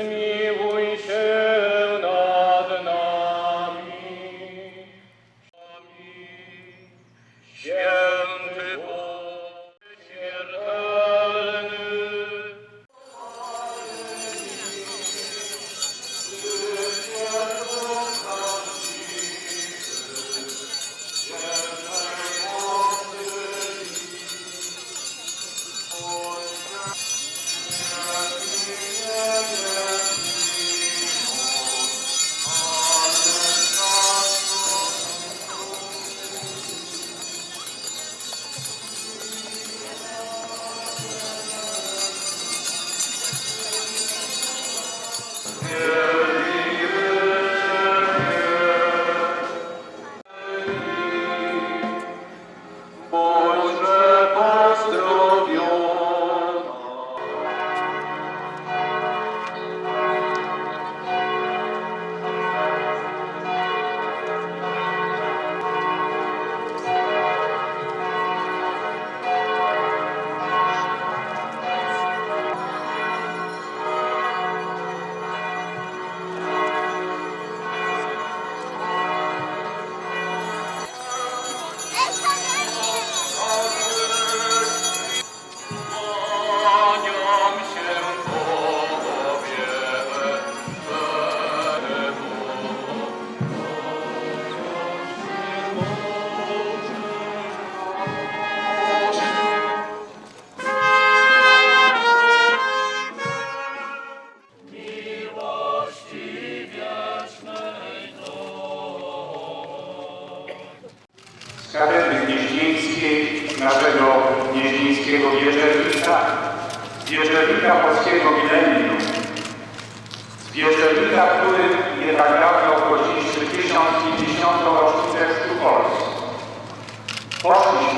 السميع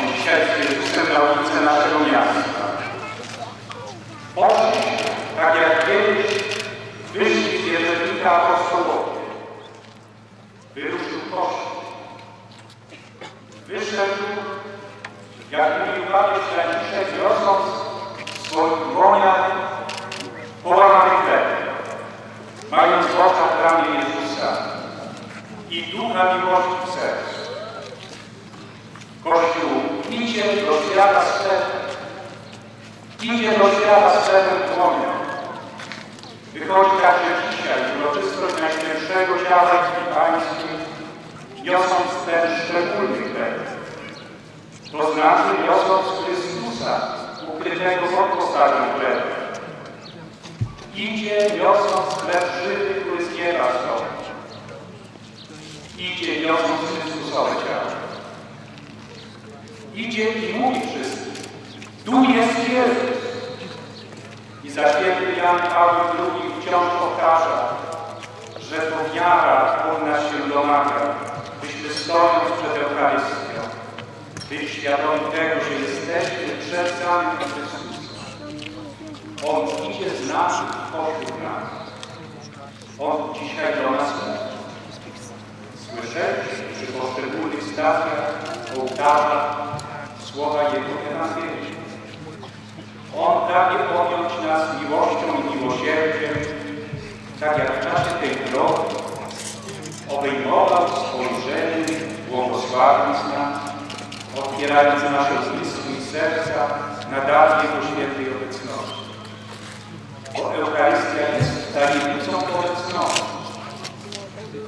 dzisiaj z Jezusem na ulicę naszego miasta. Poszliśmy, tak jak kiedyś wyszli z wierzewnika apostołowie. Wyruszył poszli. Wyszedł, jak mówił papież Franciszek, rosnąc w swoich dłoniach połamany chleb, mając w oczach ramię Jezusa i ducha miłości w sercu. Kościół idzie z chlebem, idzie chlebem w dłoniach. Wychodzi także dzisiaj uroczystość Najświętszego Ciała i Pańskiej, niosąc ten szczególny chleb. To znaczy niosąc Chrystusa, ukrytego pod postacią chleba. Idzie niosąc chleb żywy, który z nieba stąpi. Idzie niosąc Chrystusowe ciało. Idzie i mówi wszystkim, tu jest Jezus. I za święty Jan Paweł II wciąż powtarza, że to wiara od nas się domaga, byśmy stojąc przed Eucharystią, być świadomi tego, że jesteśmy przed samym Chrystusem. On idzie z nami pośród nas. On dzisiaj do nas mówi. Słyszeliśmy przy poszczególnych stacjach ołtarza słowa Jego Ewangelii. On pragnie podjąć nas miłością i miłosierdziem, tak jak w czasie tej drogi obejmował spojrzeniem, błogosławiąc nas, otwierając nasze zmysły i serca na dar Jego świętej obecności. Bo Eucharystia jest tajemnicą obecności.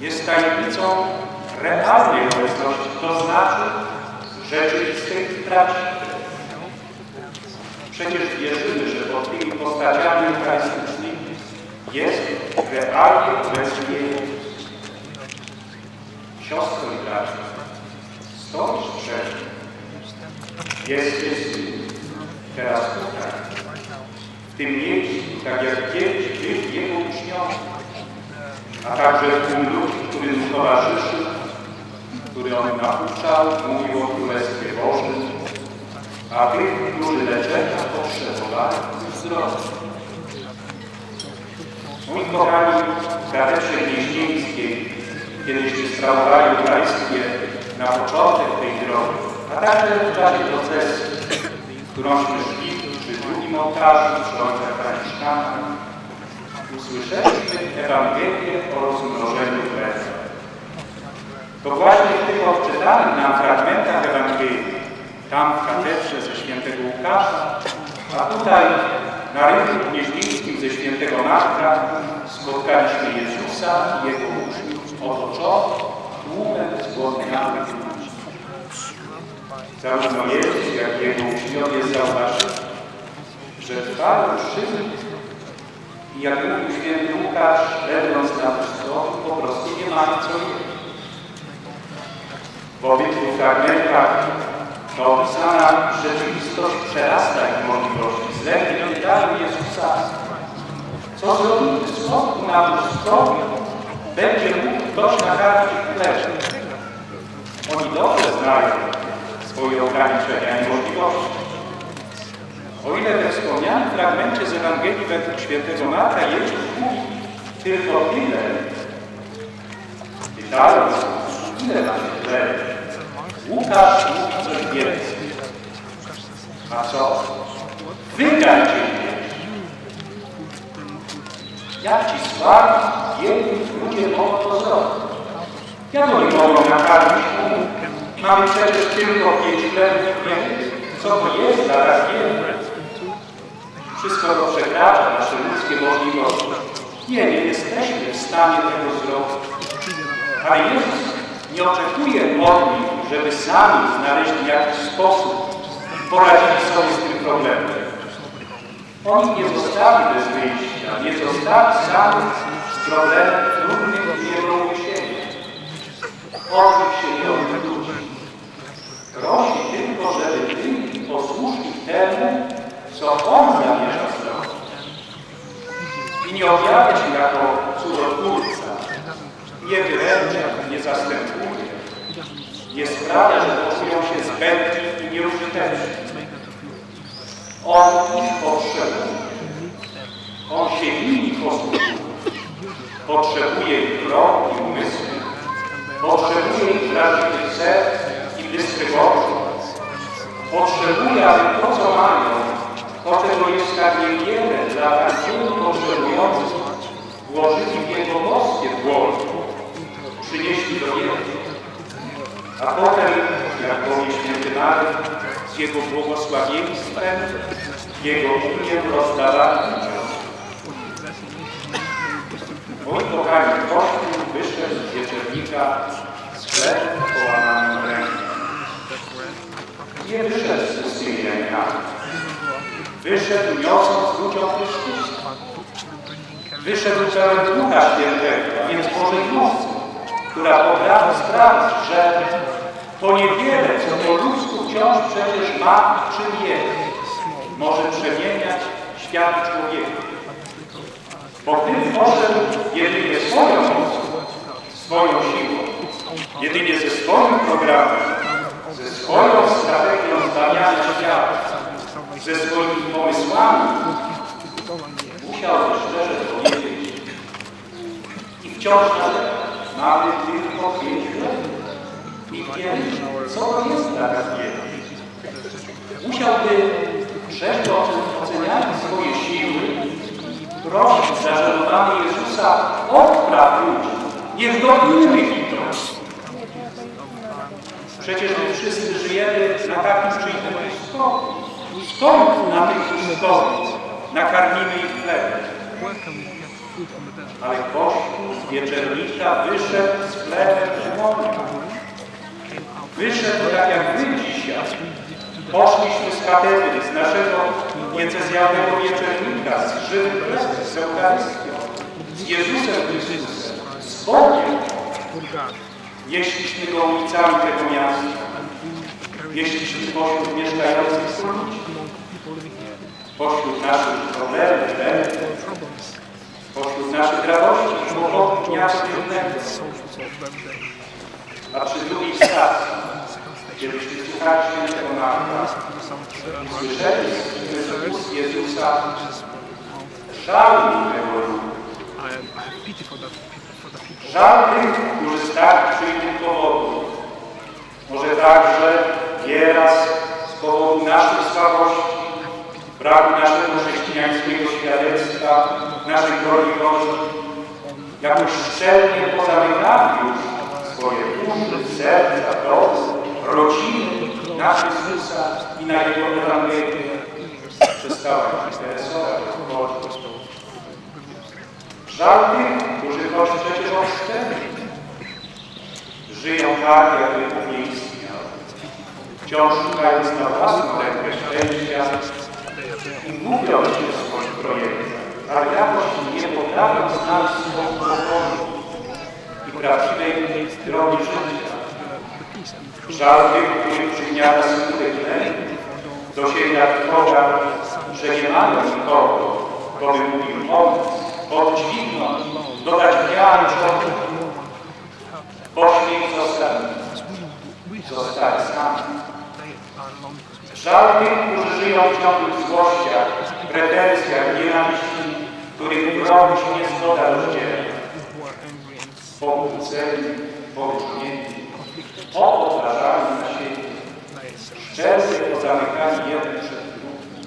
Jest tajemnicą realnej obecności, to znaczy rzeczywistej i prawdziwej. Przecież wierzymy, że pod tymi postaciami eucharystycznymi jest realnie obecny Jezus. Siostro i bracia, stoisz przed nim. Jesteś Ty, teraz tutaj, w tym miejscu, tak jak kiedyś był Jego uczniom, a także w tym ludzi, który mu który on nauczał, mówił o Królestwie Bożym, a tych, którzy leczenia potrzebowali, zdrowych. Mój kochani, w katedrze gnieźnieńskiej, kiedyśmy sprawowali Eucharystię na początek tej drogi, a także w czasie procesji, którąśmy szli przy drugim ołtarzu przy ojcach Franciszkanach usłyszeliśmy Ewangelię o rozmnożeniu chleba. To właśnie w tych odczytanych nam fragmentach Ewangelii, tam w katedrze ze świętego Łukasza, a tutaj na rynku gnieźnieńskim ze świętego Marka spotkaliśmy Jezusa i Jego uczniów otoczonych tłumem zgłodniałych ludzi. Zarówno Jezus, jak i Jego uczniowie zauważyli, że trwają krzywy i jak mówił święty Łukasz, będąc na pustyni, po prostu nie ma co jeść. W obiegu fragmentach to opisana rzeczywistość przerasta ich możliwości. Z lękiem pytają Jezusa, co zrobimy w sposób na pustyni, będzie mógł ktoś nakarmić chlebem. Oni dobrze znają swoje ograniczenia i możliwości. O ile we wspomnianym fragmencie z Ewangelii według świętego Marka Jezus mówi tylko tyle, pytając, macie chleb, Łukasz mówi coś więcej. A co? Wydajcie jeść. Jak ci słabi, biedni ludzie mogą to zrobić? Jak oni mogą nakarmić? Mamy przecież tylko pięć chlebów. Co to jest dla tak wielu? Wszystko to przekracza nasze ludzkie możliwości. Nie, nie jesteśmy w stanie tego zrobić. Ale Jezus nie oczekuje od nich, żeby sami znaleźli jakiś sposób i poradzili sobie z tym problemem. On nie zostawi bez wyjścia, nie zostawi samych z problemem trudnym i nie siebie. Od nich się nie odwróci. Prosi tylko, żeby byli posłuszni temu, co On zamierza zrobić. I nie objawia się jako cudotwórca, nie wyręcza, nie sprawia, że poczują się zbędni i nieużyteczni. On ich potrzebuje. On się nimi posługuje. Potrzebuje ich rąk i umysłu. Potrzebuje ich prawdziwych serc i bystrych oczu. Potrzebuje, aby to, co mają, to, czego jest tak niewiele dla tak wielu potrzebujących, włożyli w Jego boskie dłonie, przynieśli do Niego. A potem, jak Marek, z Jego błogosławieństwem, Jego rozdawali ludziom. Mój kochany Kościół wyszedł z wieczernika z chlebem połamanym w ręku. Nie wyszedł z pustymi rękami. Wyszedł niosąc ludziom Chrystusa. Wyszedł pełen Ducha Świętego, więc Bożej mocy, która potrafi sprawić, że to niewiele, co po ludzku wciąż przecież ma i jest, może przemieniać świat człowieka. Bo tym poszedł jedynie swoją mocą, swoją siłą, jedynie ze swoim programem, ze swoją strategią zbawiania świata, ze swoimi pomysłami, musiał szczerze powiedzieć i wciąż nalegać. Mamy tylko pięć lat. Wiedzieć, co to jest nas wiele. Musiałby przed oceniając swoje siły prosić zażenowany Jezusa odpraw ludzi. Niech dotkniemy ich. Przecież my wszyscy żyjemy na takim czy innym. Skąd na tych pustowic nakarmimy ich chlebem? Ale Kościół z wieczernika wyszedł z chlebem żywotnym. Wyszedł tak jak wy dzisiaj. Poszliśmy z katedry, z naszego diecezjalnego wieczernika, z żywym chlebem, z Eucharystią, z Jezusem Chrystusem, z Bogiem. Jeśliśmy go ulicami tego miasta. Jeśliśmy pośród mieszkających ludzi. Pośród naszych problemów, pośród naszych radości dnia codziennego. A przy drugiej stacji, kiedyśmy słuchali świętego Marka i słyszeli ust Jezusa żal tego ludu. Żal tych, którzy z tak czy innych powodów, może także nieraz z powodu naszych słabości, braku naszego chrześcijańskiego świadectwa, naszej drogi jakoś szczelnie pozamykamy już swoje uszy, serca, dom, rodziny na Chrystusa i na Jego Ewangelię. Przestała się interesować obchodzi. Żal tych, którzy choć przecież odstępni, żyją tak, jakby Bóg nie istniał, wciąż szukając na własną rękę szczęścia i mówią się w swoich projektach, ale jakoś nie potrafią znaleźć swojego pokoju prawdziwej drogi życia. Żal tych, których przygniata smutek lęk, dosięga trwoga, że nie mają nikogo, kto by im pomóc, podźwignąć, dodać wiary człowiekowi. Pośmiech zostali, zostali sami. Żal tych, którzy żyją w ciągłych złościach, pretensjach, nienawiści, których wrogi się nie zgoda rozdzielać. Pokłóceni, poróżnieni, poobrażani na siebie, szczerze pozamykani jeden przed drugim.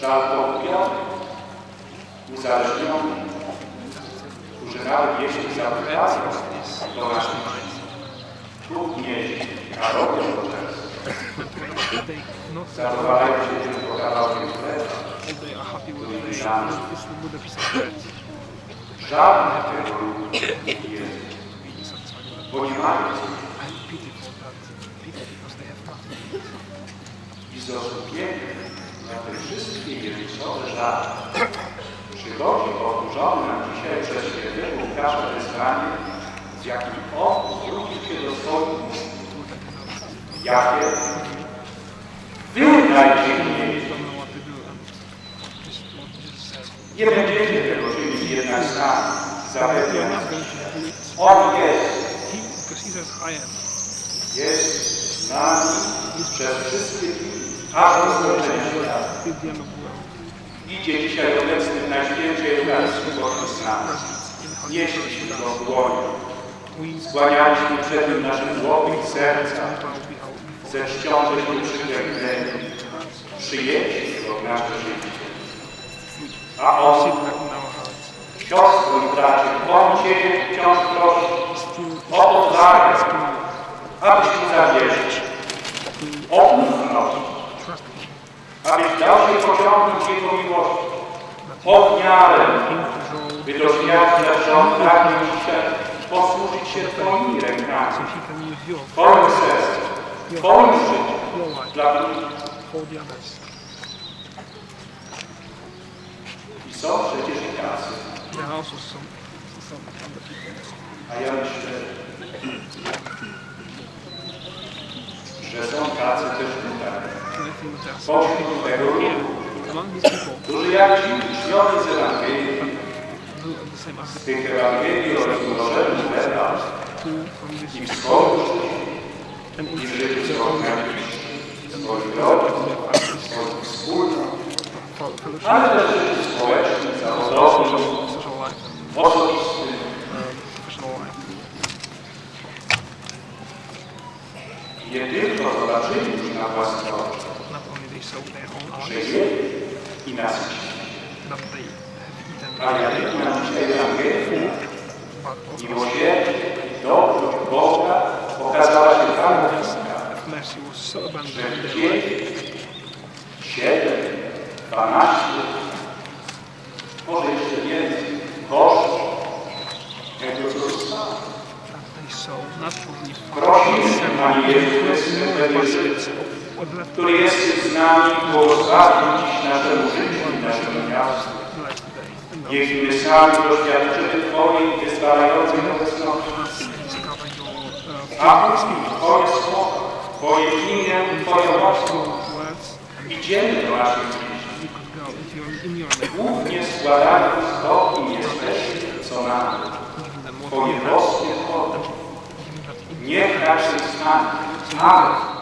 Żal pogubionych, uzależnionych, którzy nawet jeśli zapytają do naszych gnieździ, a robią to często. Zadowalają się tylko kawałkiem chleba, który żadny, żadny tego nie jest, bo nie mają i z osłupieniem na te wszystkie Jezusowe żarty przychodzi oburzony nam dzisiaj przez świętego Łukasza wyznanie, z jakim on zwrócił się do swoich. Jakie? Wy dajcie mi Nie będziecie tego czynić jednak sami, zapewniam. On jest, jest z nami przez wszystkie dni, aż do skończenia świata. Idzie dzisiaj obecny w Najświętszej Eucharystii pośród nas. Nieśliśmy go w dłoni. Skłanialiśmy przed nim nasze głowy i serca. Ze żeśmy przyklęknęli. Przyjęcie go w nasze życie. A on, siostro i bracie, on Ciebie wciąż prosi o odwagę, abyś mu zawierzyć, o ufność, abyś dał się pociągnąć Jego miłości, o wiarę, by doświadczać, że On pragnie posłużyć się Twoimi rękami, Twoim sercem, Twoim życiem dla drugich. I są przecież i tacy. There are also some, some other people. A ja myślę, że są tacy też tutaj, And I think there are some pośród tego ludu, among these people którzy jak ci uczniowie z Ewangelii, who are the same as z the tych Ewangelii o rozmnożeniu chleba two from this i wschodu and i in w życiu their swoich own najbliższych, swoich rodzin, swoich wspólnot, fo- fellowship, ale też w może jeszcze więcej, kosztów tego, co zostało. Prosimy, Panie Jezu który jesteś z nami, błogosławił dziś naszemu życiu i naszemu miastu. Niech my sami doświadczymy Twojej wyzwalającej obecności. A Twoje słowa, Twoje imię, Twoją moc idziemy do naszych Głównie składając to, kim jesteśmy, co mamy. Twoje boskie in Niech nasz jest z nami. Amen.